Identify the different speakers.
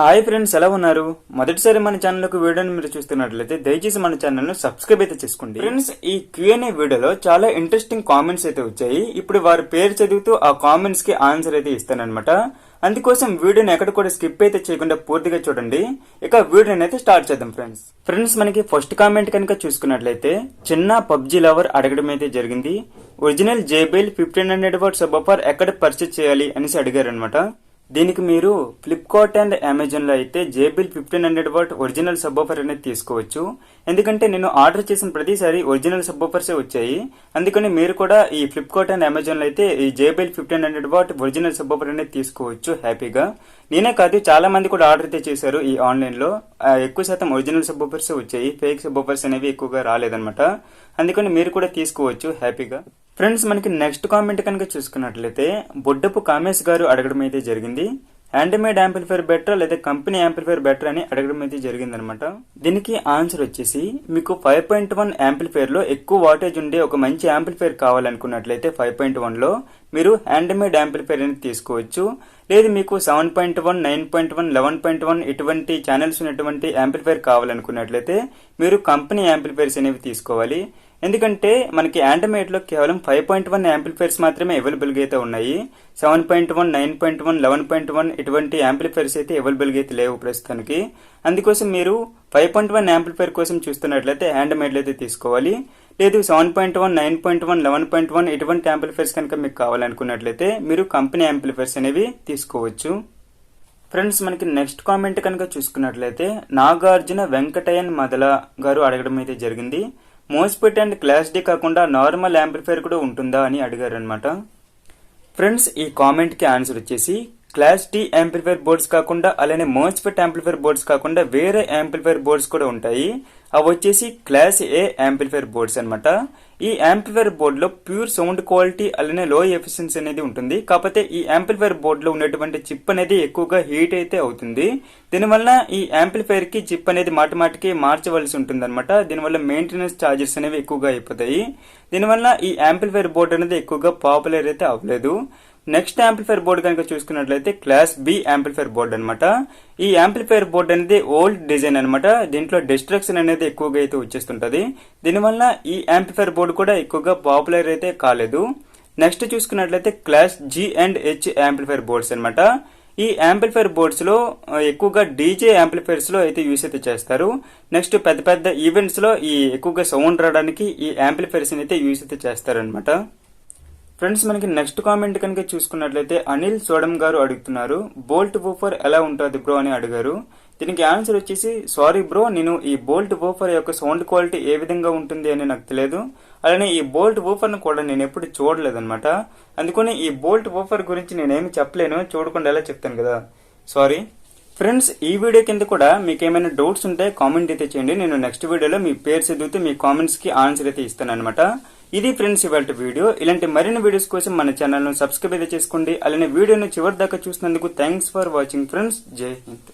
Speaker 1: Hi friends ఎలా ఉన్నారు? మొదటిసారి మన ఛానల్కి వీడియోని మీరు చూస్తున్నట్లయితే దయచేసి మన ఛానల్ను సబ్స్క్రైబ్ అయితే చేసుకోండి. ఫ్రెండ్స్ ఈ క్యూఎన్ఏ వీడియోలో చాలా ఇంట్రెస్టింగ్ కామెంట్స్ అయితే వచ్చాయి. ఇప్పుడు వారి పేరు చదువుతూ ఆ కామెంట్స్కి ఆన్సర్ అయితే ఇస్తానమాట అందుకోసం వీడియోని ఎక్కడ కూడా స్కిప్ అయితే చేయకుండా పూర్తిగా చూడండి. ఇక వీడియోని అయితే స్టార్ట్ చేద్దాం ఫ్రెండ్స్. ఫ్రెండ్స్ మనకి ఫస్ట్ కామెంట్ కనుక చూసుకున్నట్లయితే చిన్న పబ్జీ లవర్ అడగడం అయితే జరిగింది. Original JBL fifteen hundred watt subwoofer ఎక్కడ పర్చేజ్ చేయాలి అనేసి అడిగారు అనమాట దీనికి మీరు ఫ్లిప్కార్ట్ అండ్ అమెజాన్లో అయితే JBL fifteen hundred watt original subwoofer అనేది తీసుకోవచ్చు. ఎందుకంటే నేను ఆర్డర్ చేసిన ప్రతిసారి ఒరిజినల్ సబ్బోఫర్సే వచ్చాయి. అందుకని మీరు కూడా ఈ ఫ్లిప్కార్ట్ అండ్ అమెజాన్లో అయితే ఈ JBL fifteen hundred watt original subwoofer అనేది తీసుకోవచ్చు హ్యాపీగా. నేనే కాదు చాలా మంది కూడా ఆర్డర్ అయితే చేశారు ఈ ఆన్లైన్లో. ఎక్కువ శాతం ఒరిజినల్ సబ్బోఫర్స్ వచ్చాయి. ఫేక్ సబ్బోఫర్స్ అనేవి ఎక్కువగా రాలేదన్నమాట. అందుకని మీరు కూడా తీసుకోవచ్చు హ్యాపీగా. ఫ్రెండ్స్ మనకి నెక్స్ట్ కామెంట్ కనుక చూసుకున్నట్లయితే బొడ్డపు కామేష్ గారు అడగడం అయితే జరిగింది. హ్యాండ్మేడ్ యాంప్లిఫైర్ బెటర్ లేదా కంపెనీ యాంప్లిఫైర్ బెటర్ అని అడగడం అయితే జరిగిందనమాట. దీనికి ఆన్సర్ వచ్చేసి మీకు ఫైవ్ పాయింట్ వన్ యాంప్లిఫైర్లో ఎక్కువ వాటేజ్ ఉండే ఒక మంచి యాంప్లిఫైర్ కావాలనుకున్నట్లయితే ఫైవ్ పాయింట్ వన్లో మీరు హ్యాండ్మేడ్ యాంప్లిఫైర్ అనేది తీసుకోవచ్చు. లేదు మీకు seven point one nine point one eleven point one ఇటువంటి ఛానల్స్ ఉన్నటువంటి యాంప్లిఫైర్ కావాలనుకున్నట్లయితే మీరు కంపెనీ యాంప్లిఫైర్స్ అనేవి తీసుకోవాలి. ఎందుకంటే మనకి యాంటమేట్లో కేవలం ఫైవ్ పాయింట్ వన్ యాంప్లిఫైర్స్ మాత్రమే అవైలబుల్గా అయితే ఉన్నాయి. Seven point one nine point one eleven point one ఇటువంటి యాంప్లిఫైర్స్ అయితే అవైలబుల్గా అయితే లేవు ప్రస్తుతానికి. అందుకోసం మీరు ఫైవ్ పాయింట్ వన్ యాంప్లిఫైర్ కోసం చూస్తున్నట్లయితే హ్యాండ్మేడ్ అయితే తీసుకోవాలి. లేదు seven point one nine point one eleven point one ఇటువంటి యాంప్లిఫైర్స్ కనుక మీకు కావాలనుకున్నట్లయితే మీరు కంపెనీ యాంప్లిఫైర్స్ అనేవి తీసుకోవచ్చు. ఫ్రెండ్స్ మనకి నెక్స్ట్ కామెంట్ కనుక చూసుకున్నట్లయితే నాగార్జున వెంకటయ్యన్ మదల గారు అడగడం అయితే జరిగింది. మోస్పెట్ అండ్ క్లాస్ డి కాకుండా నార్మల్ యాంప్లిఫైర్ కూడా ఉంటుందా అని అడిగారు అనమాట ఫ్రెండ్స్ ఈ కామెంట్కి ఆన్సర్ వచ్చేసి క్లాస్ డి యాంప్లిఫైర్ బోర్డ్స్ కాకుండా అలానే మోస్ఫెట్ యాంప్లిఫైర్ బోర్డ్స్ కాకుండా వేరే యాంప్లిఫైర్ బోర్డ్స్ కూడా ఉంటాయి. అవి వచ్చేసి క్లాస్ ఏ యాంప్లిఫైర్ బోర్డ్స్ అనమాట ఈ యాంప్లిఫైర్ బోర్డులో ప్యూర్ సౌండ్ క్వాలిటీ అలానే లో ఎఫిషియన్సీ అనేది ఉంటుంది. కాకపోతే ఈ యాంప్లిఫైర్ బోర్డులో ఉన్నటువంటి చిప్ అనేది ఎక్కువగా హీట్ అయితే అవుతుంది. దీనివల్ల ఈ యాంప్లిఫైర్కి చిప్ అనేది మాట మాటికి మార్చవలసి ఉంటుంది అనమాట దీనివల్ల మెయింటెనెన్స్ ఛార్జెస్ అనేవి ఎక్కువగా అయిపోతాయి. దీనివల్ల ఈ యాంప్లిఫైర్ బోర్డ్ అనేది ఎక్కువగా పాపులర్ అయితే అవ్వలేదు. నెక్స్ట్ యాంప్లిఫైర్ బోర్డ్ కనుక చూసుకున్నట్లయితే క్లాస్ బి యాంప్లిఫైర్ బోర్డ్ అనమాట ఈ యాంప్లిఫైర్ బోర్డ్ అనేది ఓల్డ్ డిజైన్ అనమాట దీంట్లో డిస్ట్రక్షన్ అనేది ఎక్కువగా అయితే వచ్చేస్తుంటది. దీనివల్ల ఈ యాంప్లిఫైర్ బోర్డు కూడా ఎక్కువగా పాపులర్ అయితే కాలేదు. నెక్స్ట్ చూసుకున్నట్లయితే class G and H amplifier boards అనమాట ఈ యాంప్లిఫైర్ బోర్డ్స్లో ఎక్కువగా డీజే యాంప్లిఫైర్స్లో అయితే యూస్ అయితే చేస్తారు. నెక్స్ట్ పెద్ద పెద్ద ఈవెంట్స్లో ఈ ఎక్కువగా సౌండ్ రావడానికి ఈ యాంప్లిఫైర్స్ అయితే యూస్ అయితే చేస్తారనమాట ఫ్రెండ్స్ మనకి నెక్స్ట్ కామెంట్ కనుక చూసుకున్నట్లయితే అనిల్ సోడమ్ గారు అడుగుతున్నారు బోల్ట్ వూఫర్ ఎలా ఉంటుంది బ్రో అని అడిగారు. దీనికి ఆన్సర్ వచ్చేసి సారీ బ్రో నేను ఈ బోల్ట్ వూఫర్ యొక్క సౌండ్ క్వాలిటీ ఏ విధంగా ఉంటుంది అని నాకు తెలియదు. అలానే ఈ బోల్ట్ వూఫర్ కూడా నేను ఎప్పుడు చూడలేదన్నమాట. అందుకని ఈ బోల్ట్ వూఫర్ గురించి నేనేమి చెప్పలేను చూడకుండా ఎలా చెప్తాను కదా. సారీ. ఫ్రెండ్స్ ఈ వీడియో కింద కూడా మీకు ఏమైనా డౌట్స్ ఉంటే కామెంట్ అయితే చేయండి. నేను నెక్స్ట్ వీడియోలో మీ పేరు చదివితే మీ కామెంట్స్కి ఆన్సర్ అయితే ఇస్తాను అనమాట ఇది ఫ్రెండ్స్ ఇవాళ వీడియో. ఇలాంటి మరిన్ని వీడియోస్ కోసం మన ఛానల్ను సబ్స్క్రైబ్ అయితే చేసుకోండి. అలానే వీడియోను చివరి దాకా చూసినందుకు థ్యాంక్స్ ఫర్ వాచింగ్ ఫ్రెండ్స్. జై హింద్.